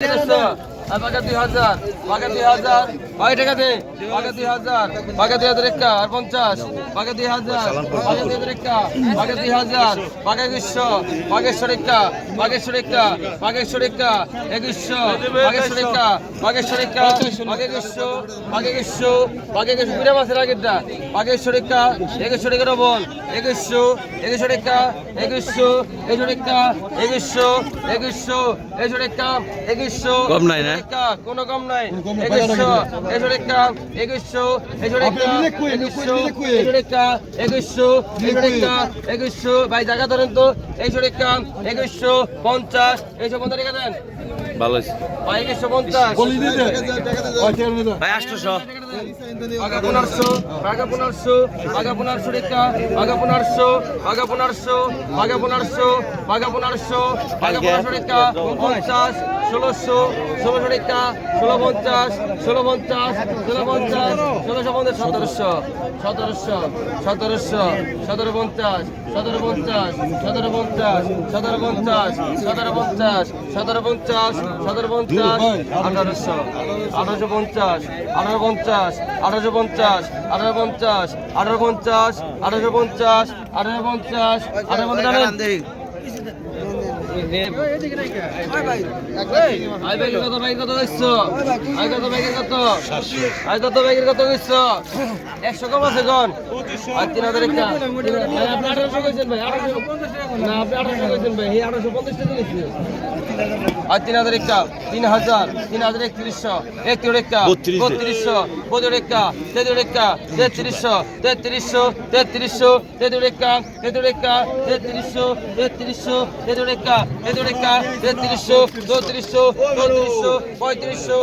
这个是。পাকা দুই দুই হাজার। পাকা দুই হাজার পাকা হাজার একটা, আর পঞ্চাশ। পাকা দুই হাজার পাকা দুই হাজার দুই হাজার পাকা একুশশো পাকেশ্বর একটা পাকেশ্বর একটা একটা, একুশশো পাকেশ্বর একটা পাকেশ্বর একটা একুশশো একুশশো পাকে একুশশো ঘুরে মাসের আগেরটা। পাকেশ্বর একটা, একুশশো টাকা বল একুশশো একুশশো টাকা, একুশশো একুশশো টাকা, একুশশো একুশশো একুশশো টাকা, একুশশো। কম নাই না? টাকা, কোনো কম নাই। একুশশো একুশশো টাকা একুশশো একুশশো টাকা একুশশো একুশশো একুশশো একুশশো একুশশো ভাই জায়গা ধরেন তো একুশশো টাকা একুশশো পঞ্চাশ একশো পঞ্চাশ টাকা দেন। ভালো ভাই একুশশো পঞ্চাশ। ভাই আটশোশো। আগা পনেরোশো আগা পনেরোশো আগা পনেরোশো টাকা আগা পনেরোশো আগা পনেরোশো আগা পনেরোশো আগা পনেরোশো আগা পনেরোশো টাকা পঞ্চাশ ষোলোশো পঞ্চাশ ষোলো পঞ্চাশ আঠারোশো আঠারোশো পঞ্চাশ আঠারো পঞ্চাশ আঠারোশো পঞ্চাশ আঠারো পঞ্চাশ আঠারো পঞ্চাশ আঠারোশো পঞ্চাশ আঠারো পঞ্চাশ আঠারো পঞ্চাশ কত ব্যাগের কত দিচ্ছো আই কত ব্যাগের কত আই কত ব্যাগের কত দিচ্ছো একশো কম আছে কোন আর তিন হাজার একটা ভাই, আপনি আঠারোশো কইছেন ভাই আঠারোশো না আপনি আঠারোশো কইছেন ভাই এই আঠারোশো পঞ্চাশ টাকা আর তিন হাজার একটা তিন হাজার তিন হাজার একত্রিশশো একত্রিশ একটা বত্রিশে। বত্রিশশো বত্রিশ একটা তেত্রিশ তেত্রিশশো তেত্রিশশো তেত্রিশশো তেত্রিশশো তেত্রিশশো তেত্রিশ তেত্রিশ একটা তেত্রিশশো চৌত্রিশশো চৌত্রিশশো পঁয়ত্রিশশো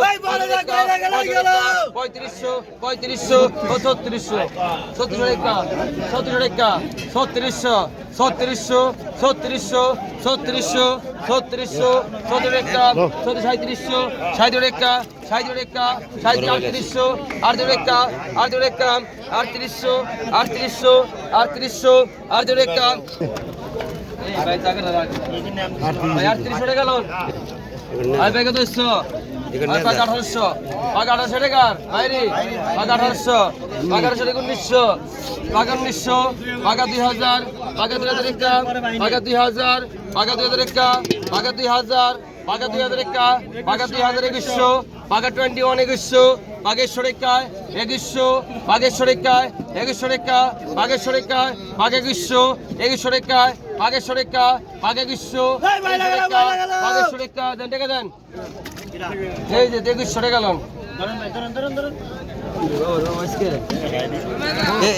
পঁয়ত্রিশশো পঁয়ত্রিশশো ছত্রিশশো ছত্রিশ একটা ছত্রিশ একটা ছত্রিশশো ছত্রিশশো ছত্রিশশো ছত্রিশশো ছত্রিশশো ছত্রিশ একটা ছত্রিশ সাঁত্রিশশো সাঁত্রিশ একটা সাঁত্রিশ একটা সাঁত্রিশ আটত্রিশশো আটত্রিশ একটা আটত্রিশ একটা আটত্রিশশো আটত্রিশশো আটত্রিশশো আটত্রিশ একটা আটত্রিশশো টাকা লোন আর ব্যাগে এসছো পাক আঠারোশো পাক আঠারোশো টাকার উনিশশো উনিশশো হাজার হাজার হাজার একুশশো বাঘে বাগেশ্বর একা বাঘে গ্রীষ্ম বাগেশ্বর একা দেন দেন। এই যে লোন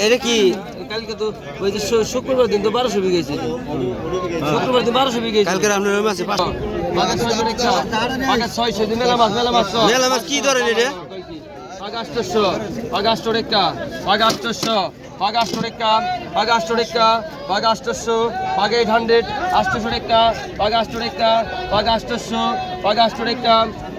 এটা কি? কালকে তো ওই যে শুক্রবার দিন তো বারোশো বিঘেছে শুক্রবার দিন বারোশো বিঘেছে কালকে আপনার ওই মাসে ছয়শো রেখা বাঘে দিন মেলা মাছ মেলা মাছ মেলা মাছ কি ধরেন এটা? পাগাষ্টশো পাগাষ্ট রেখা পাগাষ্টশো পাগাষ্ট রেখা পাগাষ্টশো পাগ এইট হান্ড্রেড আষ্টশো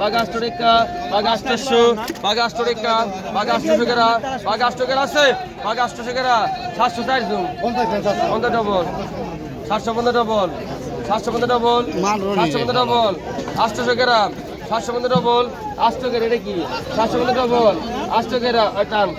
পাগাষ্ট রেখা পাগাষ্টশো পাগাষ্ট রেখা পাগাষ্ট গেরা পাগাষ্ট গেরা আছে? পাগাষ্ট গেরা সাতশো চার জন। পনেরো ডবল সাতশো পনেরো ডবল সাতশো পনেরো ডবল সাতশো পনেরো ডবল আটশোশো গ্রাম সাতশো পনেরো ডবল গ্রাম এটা কি? সাতশো পনেরো ডবল গ্রাম টান